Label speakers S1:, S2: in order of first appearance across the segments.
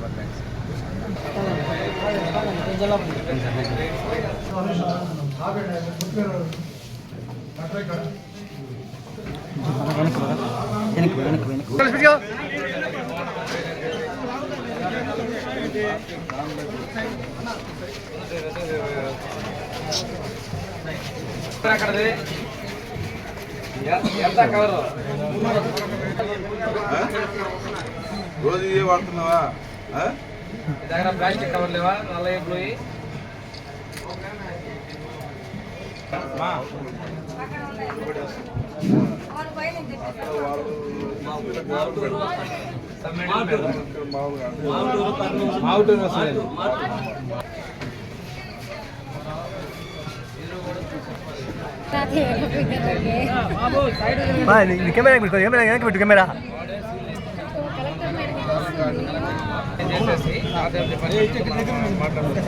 S1: Cloth bags paper bags అక్కడది ఎంత cover
S2: రోజు ఇవే వాడుతున్నావా ఆ?
S1: మీ దగ్గర ప్లాస్టిక్ కవర్ లేవా? నల్ల పోయి మావుటూరు వస్తుంది
S3: కెమెరా కెమెరా.
S1: చేసేసి ఆదాయం డిపార్ట్మెంట్ మాట్లాడుతున్నాం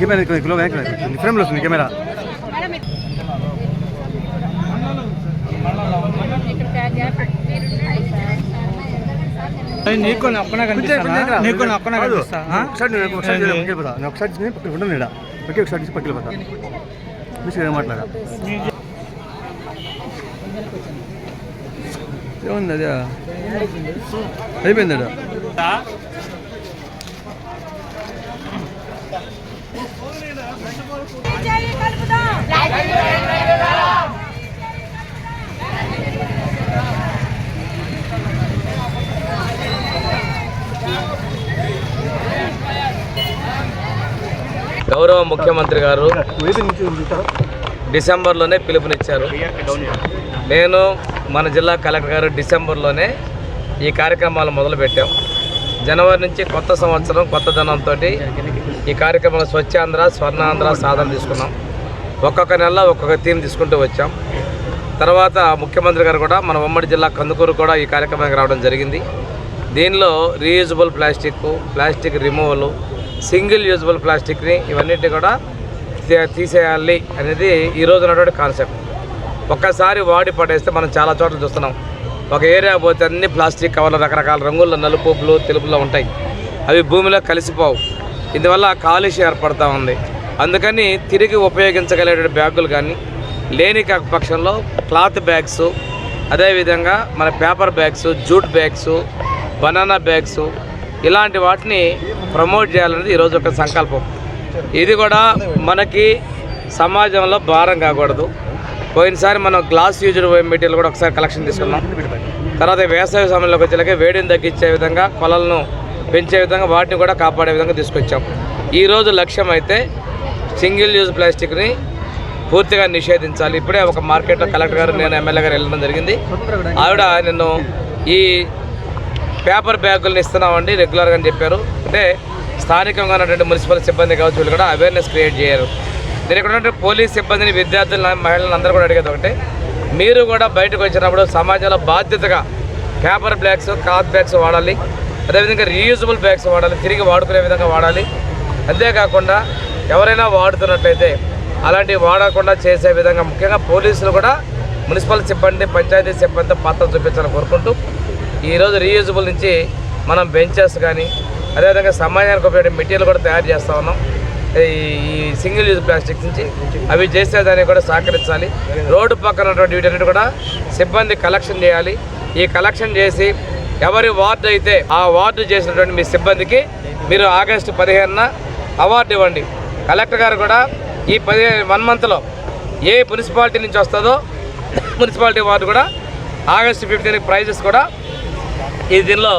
S3: కెమెరా కిలో ఫ్రేమ్లో వస్తుంది కెమెరా
S4: నీకు అప్పన కనిపిస్తా నీకు అప్పన కనిపిస్తా
S3: ఒకసారి ఒకసారి ఉండను ఇక్కడ ఓకే ఒకసారి తీసి పక్కకి పోతా తీసుకుని ఏం మాట్లాడా ఏముంది అదే? అయిపోయింది కలుపుదాం.
S1: గౌరవ ముఖ్యమంత్రి గారు డిసెంబర్లోనే పిలుపునిచ్చారు. నేను మన జిల్లా కలెక్టర్ గారు డిసెంబర్లోనే ఈ కార్యక్రమాలు మొదలుపెట్టాం. జనవరి నుంచి కొత్త సంవత్సరం కొత్త ధనంతో ఈ కార్యక్రమంలో స్వచ్ఛాంధ్ర స్వర్ణాంధ్ర సాధన తీసుకున్నాం. ఒక్కొక్క నెల ఒక్కొక్క థీమ్ తీసుకుంటూ వచ్చాం. తర్వాత ముఖ్యమంత్రి గారు కూడా మన ఉమ్మడి జిల్లా కందుకూరు కూడా ఈ కార్యక్రమానికి రావడం జరిగింది. దీనిలో reusable plastic plastic removal single usable ప్లాస్టిక్ని ఇవన్నిటిని కూడా తీ- తీసేయాలి అనేది ఈ రోజు ఉన్నటువంటి కాన్సెప్ట్. ఒక్కసారి వాడి పడేస్తే మనం చాలా చోట్ల చూస్తున్నాం. ఒక ఏరియా పోతే అన్ని ప్లాస్టిక్ కవర్లు రకరకాల రంగుల్లో నలుపు బ్లూ తెలుపులో ఉంటాయి. అవి భూమిలో కలిసిపోవు. ఇందువల్ల కాలుష్యం ఏర్పడతా ఉంది. అందుకని తిరిగి ఉపయోగించగలిగే బ్యాగులు కానీ లేని పక్షంలో క్లాత్ బ్యాగ్స్ అదేవిధంగా మన paper bags jute bags banana bags ఇలాంటి వాటిని ప్రమోట్ చేయాలనేది ఈరోజు ఒక సంకల్పం. ఇది కూడా మనకి సమాజంలో భారం కాకూడదు. పోయినసారి మనం గ్లాస్ యూజ్డ్ మెటీరియల్ కూడా ఒకసారి కలెక్షన్ తీసుకున్నాం. తర్వాత వేసవి సమయంలోకి వచ్చేలాగే వేడిని తగ్గించే విధంగా కొలలను పెంచే విధంగా వాటిని కూడా కాపాడే విధంగా తీసుకొచ్చాం. ఈరోజు లక్ష్యం అయితే సింగిల్ యూజ్ ప్లాస్టిక్ని పూర్తిగా నిషేధించాలి. ఇప్పుడే ఒక మార్కెట్లో కలెక్టర్ గారు నేను ఎమ్మెల్యే గారు వెళ్ళడం జరిగింది. ఆవిడ నిన్ను ఈ పేపర్ బ్యాగులను ఇస్తున్నామండి రెగ్యులర్గా అని చెప్పారు. అంటే స్థానికంగా ఉన్నటువంటి మున్సిపల్ సిబ్బంది కావచ్చు వీళ్ళు కూడా అవేర్నెస్ క్రియేట్ చేయరు. దీని ఇక్కడ ఉన్నటువంటి పోలీస్ సిబ్బందిని విద్యార్థులను మహిళలను అందరూ కూడా అడిగేది ఒకటే మీరు కూడా బయటకు వచ్చినప్పుడు సమాజంలో బాధ్యతగా పేపర్ బ్యాగ్స్ క్లాత్ బ్యాగ్స్ వాడాలి అదేవిధంగా రీయూజబుల్ బ్యాగ్స్ వాడాలి తిరిగి వాడుకునే విధంగా వాడాలి. అంతేకాకుండా ఎవరైనా వాడుతున్నట్లయితే అలాంటివి వాడకుండా చేసే విధంగా ముఖ్యంగా పోలీసులు కూడా మున్సిపల్ సిబ్బంది పంచాయతీ సిబ్బంది పాత్ర చూపించాలని కోరుకుంటూ ఈరోజు రీయూజబుల్ నుంచి మనం బెంచెస్ కానీ అదేవిధంగా సమాజానికి ఉపయోగపడే మెటీరియల్ కూడా తయారు చేస్తూ ఉన్నాం. ఈ ఈ సింగిల్ యూజ్ ప్లాస్టిక్ నుంచి అవి చేసేదానికి కూడా సహకరించాలి. రోడ్డు పక్కన ఉన్నటువంటి వీటన్నిటి కూడా సిబ్బంది కలెక్షన్ చేయాలి. ఈ కలెక్షన్ చేసి ఎవరి వార్డు అయితే ఆ వార్డు చేసినటువంటి మీ సిబ్బందికి మీరు ఆగస్టు పదిహేనున అవార్డు ఇవ్వండి. కలెక్టర్ గారు కూడా ఈ పదిహేను వన్ మంత్లో ఏ మున్సిపాలిటీ నుంచి వస్తుందో మున్సిపాలిటీ వార్డు కూడా ఆగస్టు ఫిఫ్టీన్ ప్రైజెస్ కూడా ఈ దీనిలో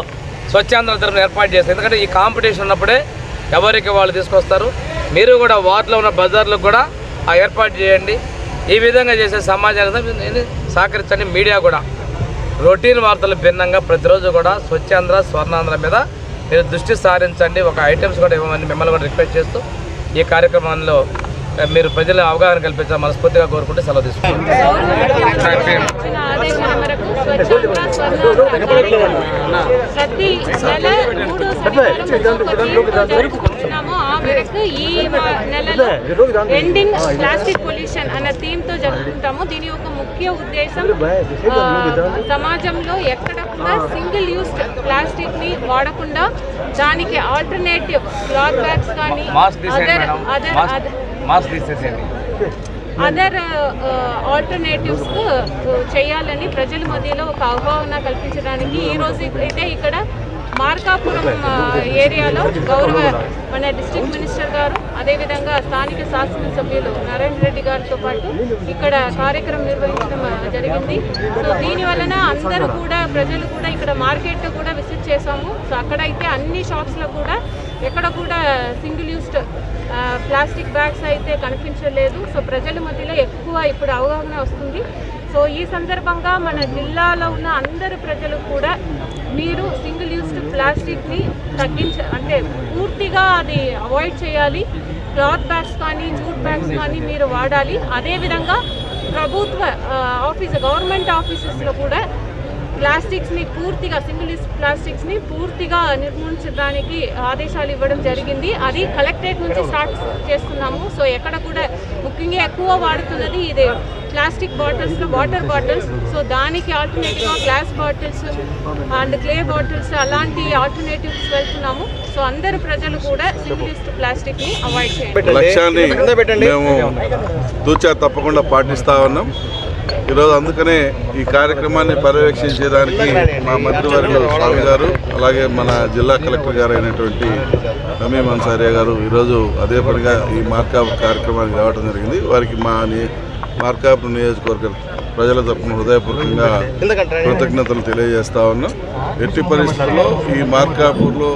S1: స్వచ్ఛాంధ్ర తరపున ఏర్పాటు చేస్తారు ఎందుకంటే ఈ కాంపిటీషన్ ఉన్నప్పుడే ఎవరికి వాళ్ళు తీసుకొస్తారు? మీరు కూడా వార్డులో ఉన్న బజార్లకు కూడా ఆ ఏర్పాటు చేయండి. ఈ విధంగా చేసే సమాజానికి సహకరించండి. మీడియా కూడా. రొటీన్ వార్తలు భిన్నంగా ప్రతిరోజు కూడా స్వచ్ఛాంధ్ర స్వర్ణాంధ్ర మీద మీరు దృష్టి సారించండి. ఒక ఐటమ్స్ కూడా ఇవ్వమని మిమ్మల్ని కూడా రిక్వెస్ట్ చేస్తూ ఈ కార్యక్రమంలో మీరు ప్రజల అవగాహన కల్పించాలని మనస్ఫూర్తిగా కోరుకుంటే సెలవు తీసుకుంటాం
S5: స్వర్ణాంధ్ర కార్యక్రమం ప్రతి నెల మూడో శనివారం జరుపుకుంటున్నాము. ఆ మేరకు ఈ నెలలో ఎండింగ్ ప్లాస్టిక్ పొల్యూషన్ అన్న థీమ్తో జరుపుకుంటాము. దీని యొక్క ముఖ్య ఉద్దేశం సమాజంలో ఎక్కడ కూడా సింగిల్ యూస్ ప్లాస్టిక్ని వాడకుండా దానికి ఆల్టర్నేటివ్ క్లాత్ బ్యాగ్స్ కానీ అదర్
S1: మేడం.
S5: అదర్
S1: మాస్క్ తీసేసేయండి.
S5: Other alternatives uh, uh, uh, చేయాలని ప్రజల మధ్యలో ఒక అవగాహన కల్పించడానికి ఈ రోజు అయితే ఇక్కడ మార్కాపురం ఏరియాలో గౌరవ మన డిస్ట్రిక్ట్ మినిస్టర్ గారు అదేవిధంగా స్థానిక శాసనసభ్యులు నారాయణ రెడ్డి గారితో పాటు ఇక్కడ కార్యక్రమం నిర్వహించడం జరిగింది. సో దీని వలన అందరూ కూడా ప్రజలు కూడా ఇక్కడ మార్కెట్ కూడా విజిట్ చేసాము సో అక్కడైతే అన్ని షాప్స్లో కూడా ఎక్కడ కూడా సింగిల్ యూస్డ్ ప్లాస్టిక్ బ్యాగ్స్ అయితే కనిపించలేదు. సో ప్రజల మధ్యలో ఎక్కువ ఇప్పుడు అవగాహన వస్తుంది. సో ఈ సందర్భంగా మన జిల్లాలో ఉన్న అందరు ప్రజలు కూడా మీరు సింగిల్ యూస్డ్ ప్లాస్టిక్ని తగ్గించ అంటే పూర్తిగా అది అవాయిడ్ చేయాలి. క్లాత్ బ్యాగ్స్ కానీ జూట్ బ్యాగ్స్ కానీ మీరు వాడాలి. అదేవిధంగా ప్రభుత్వ ఆఫీస్ గవర్నమెంట్ ఆఫీసెస్లో కూడా ప్లాస్టిక్స్ని పూర్తిగా సింగిల్ యూస్ ప్లాస్టిక్స్ని పూర్తిగా నిర్మూలించడానికి ఆదేశాలు ఇవ్వడం జరిగింది. అది కలెక్టరేట్ నుంచి స్టార్ట్ చేస్తున్నాము. సో ఎక్కడ కూడా ముఖ్యంగా ఎక్కువ వాడుతున్నది ఇది ప్లాస్టిక్ బాటిల్స్లో వాటర్ బాటిల్స్. సో దానికి ఆల్టర్నేటివ్గా glass bottles and clay bottles అలాంటి ఆల్టర్నేటివ్స్ వెళ్తున్నాము. సో అందరు ప్రజలు కూడా సింగిల్ యూస్ ప్లాస్టిక్ని అవాయిడ్ చేయండి.
S2: లక్ష్యాన్ని మేము తూచా తప్పకుండా పాటిస్తా ఉన్నాం. ఈరోజు అందుకనే ఈ కార్యక్రమాన్ని పర్యవేక్షించేదానికి మా మంత్రివర్యులు స్వామి గారు అలాగే మన జిల్లా కలెక్టర్ గారు అయినటువంటి రమీ అన్సారియా గారు ఈరోజు అదే పనిగా ఈ మార్కాప్ కార్యక్రమానికి రావడం జరిగింది. వారికి మా ని- మార్కాపురం నియోజకవర్గ ప్రజల తరపున హృదయపూర్వకంగా కృతజ్ఞతలు తెలియజేస్తా ఉన్నాం. ఎట్టి పరిస్థితుల్లో ఈ మార్కాపూర్లో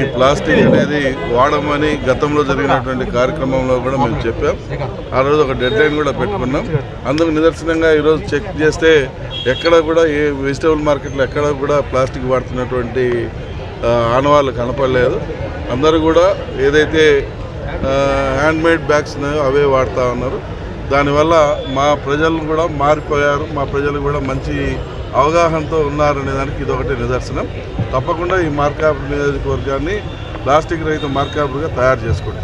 S2: ఈ ప్లాస్టిక్ అనేది వాడమని గతంలో జరిగినటువంటి కార్యక్రమంలో కూడా మేము చెప్పాం. ఆ రోజు ఒక డెడ్ లైన్ కూడా పెట్టుకున్నాం. అందుకు నిదర్శనంగా ఈరోజు చెక్ చేస్తే ఎక్కడ కూడా ఏ వెజిటేబుల్ మార్కెట్లో ఎక్కడ కూడా ప్లాస్టిక్ వాడుతున్నటువంటి ఆనవాళ్ళు కనపడలేదు. అందరూ కూడా ఏదైతే హ్యాండ్మేడ్ బ్యాగ్స్ ఉన్నాయో అవే వాడుతూ ఉన్నారు. దానివల్ల మా ప్రజలు కూడా మారిపోయారు మా ప్రజలు కూడా మంచి అవగాహనతో ఉన్నారనే దానికి ఇదొకటి నిదర్శనం. తప్పకుండా ఈ మార్కాపురం నియోజకవర్గాన్ని ప్లాస్టిక్ రహిత మార్కాపురుగా తయారు చేసుకుంటాం.